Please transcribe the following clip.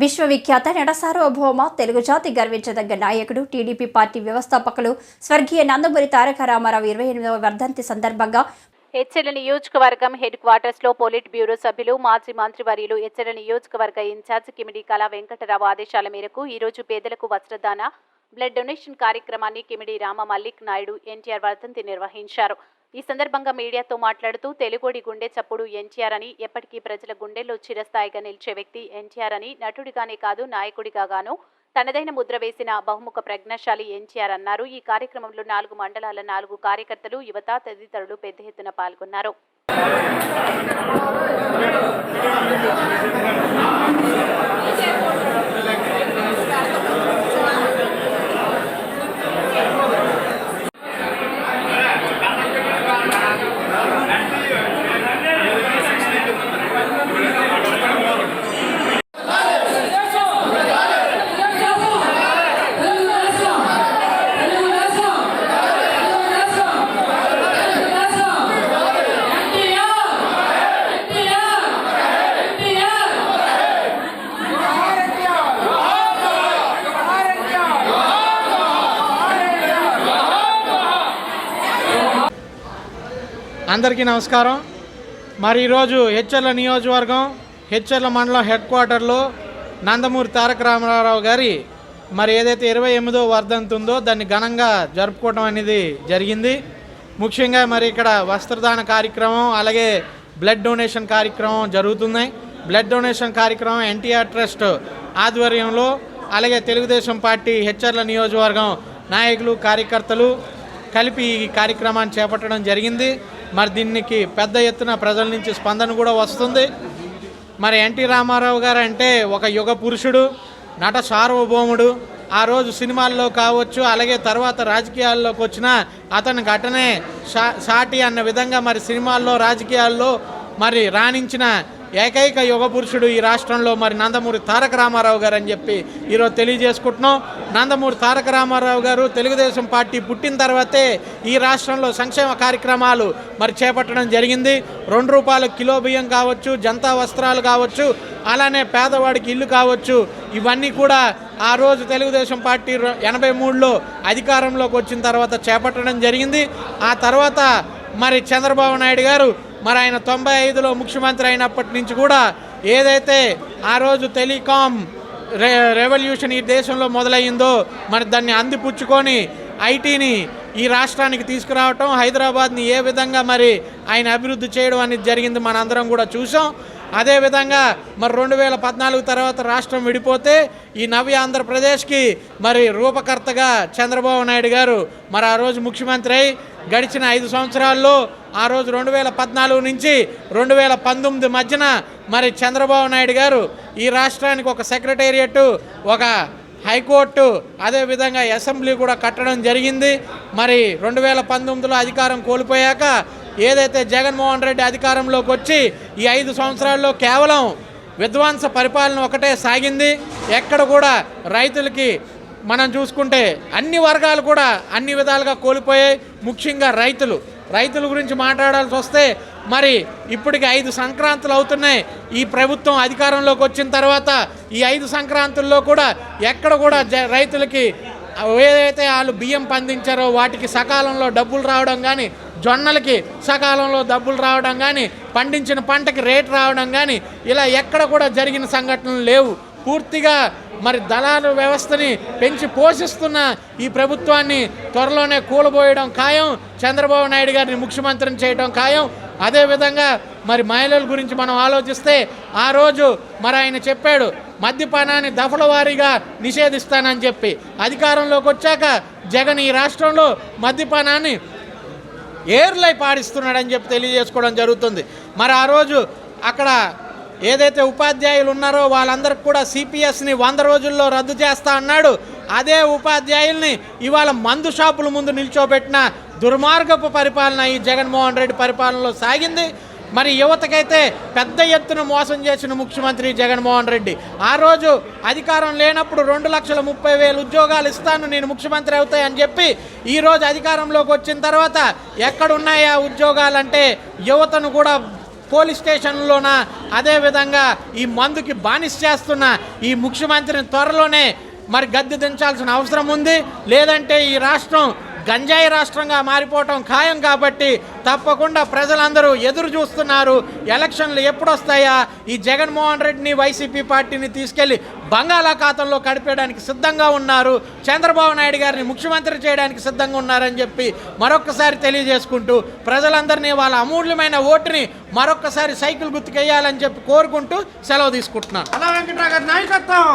విశ్వవిఖ్యాత నట సార్వభౌమ తెలుగు జాతి గర్వించదగ్గ నాయకుడు టీడీపీ పార్టీ వ్యవస్థాపకులు స్వర్గీయ నందమూరి తారక రామారావు ఇరవై ఎనిమిదవ వర్ధంతి సందర్భంగా హెచ్ఎల్ నియోజకవర్గం హెడ్ క్వార్టర్స్లో పోలిట్ బ్యూరో సభ్యులు మాజీ మంత్రివర్యులు హెచ్ఎల్ నియోజకవర్గ ఇన్ఛార్జ్ కిమిడి కళా వెంకటరావు ఆదేశాల మేరకు ఈ రోజు పేదలకు వస్త్రదాన బ్లడ్ డొనేషన్ కార్యక్రమాన్ని కిమిడి రామ మల్లిక్ నాయుడు ఎన్టీఆర్ వర్ధంతి నిర్వహించారు. ఈ సందర్భంగా మీడియాతో మాట్లాడుతూ తెలుగుడి గుండె చప్పుడు ఎన్టీఆర్ అని ఎప్పటికీ ప్రజల గుండెల్లో చిరస్థాయిగా నిలిచే వ్యక్తి ఎన్టీఆర్ అని నటుడిగానే కాదు నాయకుడిగా గాను తనదైన ముద్ర వేసిన బహుముఖ ప్రజ్ఞాశాలి ఎన్టీఆర్ అన్నారు. ఈ కార్యక్రమంలో నాలుగు మండలాల నాలుగు కార్యకర్తలు యువత తదితరులు పెద్ద ఎత్తున పాల్గొన్నారు. అందరికీ నమస్కారం. మరి ఈరోజు హెచ్ఎల్ల నియోజకవర్గం హెచ్ఎల్ల మండలం హెడ్ క్వార్టర్లో నందమూరి తారక రామారావు గారి మరి ఏదైతే ఇరవై ఎనిమిదో వర్ధంతి ఉందో దాన్ని ఘనంగా జరుపుకోవడం అనేది జరిగింది. ముఖ్యంగా మరి ఇక్కడ వస్త్రదాన కార్యక్రమం అలాగే బ్లడ్ డొనేషన్ కార్యక్రమం జరుగుతున్నాయి. బ్లడ్ డొనేషన్ కార్యక్రమం ఎన్టీఆర్ ట్రస్ట్ ఆధ్వర్యంలో అలాగే తెలుగుదేశం పార్టీ హెచ్ఆర్ల నియోజకవర్గం నాయకులు కార్యకర్తలు కలిపి ఈ కార్యక్రమాన్ని చేపట్టడం జరిగింది. మరి దీనికి పెద్ద ఎత్తున ప్రజల నుంచి స్పందన కూడా వస్తుంది. మరి ఎన్టీ రామారావు గారు అంటే ఒక యుగ పురుషుడు నట సార్వభౌముడు. ఆ రోజు సినిమాల్లో కావచ్చు అలాగే తర్వాత రాజకీయాల్లోకి వచ్చిన అతని ఘటనే సా సాటి అన్న విధంగా మరి సినిమాల్లో రాజకీయాల్లో మరి రాణించిన ఏకైక యుగ పురుషుడు ఈ రాష్ట్రంలో మరి నందమూరి తారక రామారావు గారు అని చెప్పి ఈరోజు తెలియజేసుకుంటున్నాం. నందమూరి తారక రామారావు గారు తెలుగుదేశం పార్టీ పుట్టిన తర్వాతే ఈ రాష్ట్రంలో సంక్షేమ కార్యక్రమాలు మరి చేపట్టడం జరిగింది. రెండు రూపాయల కిలో బియ్యం కావచ్చు జనతా వస్త్రాలు కావచ్చు అలానే పేదవాడికి ఇల్లు కావచ్చు ఇవన్నీ కూడా ఆ రోజు తెలుగుదేశం పార్టీ ఎనభై మూడులో అధికారంలోకి వచ్చిన తర్వాత చేపట్టడం జరిగింది. ఆ తర్వాత మరి చంద్రబాబు నాయుడు గారు మరి ఆయన తొంభై ఐదులో ముఖ్యమంత్రి అయినప్పటి నుంచి కూడా ఏదైతే ఆ రోజు టెలికాం రె రెవల్యూషన్ ఈ దేశంలో మొదలయ్యిందో మరి దాన్ని అందిపుచ్చుకొని ఐటీని ఈ రాష్ట్రానికి తీసుకురావటం హైదరాబాద్ని ఏ విధంగా మరి ఆయన అభివృద్ధి చేయడం అనేది జరిగింది మనందరం కూడా చూసాం. అదేవిధంగా మరి రెండు వేల పద్నాలుగు తర్వాత రాష్ట్రం విడిపోతే ఈ నవ్య ఆంధ్రప్రదేశ్కి మరి రూపకర్తగా చంద్రబాబు నాయుడు గారు మరి ఆ రోజు ముఖ్యమంత్రి అయి గడిచిన ఐదు సంవత్సరాల్లో ఆ రోజు రెండు వేల పద్నాలుగు నుంచి రెండు వేల పంతొమ్మిది మధ్యన మరి చంద్రబాబు నాయుడు గారు ఈ రాష్ట్రానికి ఒక సెక్రటేరియట్ ఒక హైకోర్టు అదేవిధంగా అసెంబ్లీ కూడా కట్టడం జరిగింది. మరి రెండు వేల పంతొమ్మిదిలో అధికారం కోల్పోయాక ఏదైతే జగన్మోహన్ రెడ్డి అధికారంలోకి వచ్చి ఈ ఐదు సంవత్సరాల్లో కేవలం విధ్వంస పరిపాలన ఒకటే సాగింది. ఎక్కడ కూడా రైతులకి మనం చూసుకుంటే అన్ని వర్గాలు కూడా అన్ని విధాలుగా కోల్పోయాయి. ముఖ్యంగా రైతులు. రైతుల గురించి మాట్లాడాల్సి వస్తే మరి ఇప్పటికి ఐదు సంక్రాంతులు అవుతున్నాయి. ఈ ప్రభుత్వం అధికారంలోకి వచ్చిన తర్వాత ఈ ఐదు సంక్రాంతుల్లో కూడా ఎక్కడ కూడా జ రైతులకి ఏదైతే వాళ్ళు బియ్యం పండించారో వాటికి సకాలంలో డబ్బులు రావడం కానీ జొన్నలకి సకాలంలో డబ్బులు రావడం కానీ పండించిన పంటకి రేట్ రావడం కానీ ఇలా ఎక్కడ కూడా జరిగిన సంఘటనలు లేవు. పూర్తిగా మరి దళాలు వ్యవస్థని పెంచి పోషిస్తున్న ఈ ప్రభుత్వాన్ని త్వరలోనే కూలబోయడం ఖాయం. చంద్రబాబు నాయుడు గారిని ముఖ్యమంత్రిని చేయడం ఖాయం. అదేవిధంగా మరి మహిళల గురించి మనం ఆలోచిస్తే ఆ రోజు మరి ఆయన చెప్పాడు మద్యపానాన్ని దఫల వారీగా నిషేధిస్తానని చెప్పి. అధికారంలోకి వచ్చాక జగన్ ఈ రాష్ట్రంలో మద్యపానాన్ని ఏర్లై పాడిస్తున్నాడని చెప్పి తెలియజేసుకోవడం జరుగుతుంది. మరి ఆ రోజు అక్కడ ఏదైతే ఉపాధ్యాయులు ఉన్నారో వాళ్ళందరికీ కూడా సిపిఎస్ని వంద రోజుల్లో రద్దు చేస్తా అన్నాడు. అదే ఉపాధ్యాయుల్ని ఇవాళ మందు షాపుల ముందు నిల్చోబెట్టిన దుర్మార్గపు పరిపాలన ఈ జగన్మోహన్ రెడ్డి పరిపాలనలో సాగింది. మరి యువతకైతే పెద్ద ఎత్తున మోసం చేసిన ముఖ్యమంత్రి జగన్మోహన్ రెడ్డి. ఆ రోజు అధికారం లేనప్పుడు రెండు లక్షల ముప్పై వేలు ఉద్యోగాలు ఇస్తాను నేను ముఖ్యమంత్రి అవుతాయని చెప్పి ఈరోజు అధికారంలోకి వచ్చిన తర్వాత ఎక్కడున్నాయా ఉద్యోగాలంటే యువతను కూడా పోలీస్ స్టేషన్లోన అదేవిధంగా ఈ మందుకి బానిస చేస్తున్న ఈ ముఖ్యమంత్రిని త్వరలోనే మరి గద్దె దించాల్సిన అవసరం ఉంది. లేదంటే ఈ రాష్ట్రం గంజాయి రాష్ట్రంగా మారిపోవటం ఖాయం కాబట్టి తప్పకుండా ప్రజలందరూ ఎదురు చూస్తున్నారు. ఎలక్షన్లు ఎప్పుడు వస్తాయా ఈ జగన్మోహన్ రెడ్డిని వైసీపీ పార్టీని తీసుకెళ్ళి బంగాళాఖాతంలో కడిపేయడానికి సిద్ధంగా ఉన్నారు. చంద్రబాబు నాయుడు గారిని ముఖ్యమంత్రి చేయడానికి సిద్ధంగా ఉన్నారని చెప్పి మరొక్కసారి తెలియజేసుకుంటూ ప్రజలందరినీ వాళ్ళ అమూల్యమైన ఓటుని మరొక్కసారి సైకిల్ గుర్తుకెయ్యాలని చెప్పి కోరుకుంటూ సెలవు తీసుకుంటున్నాను. అలా గారి నాయకత్వం!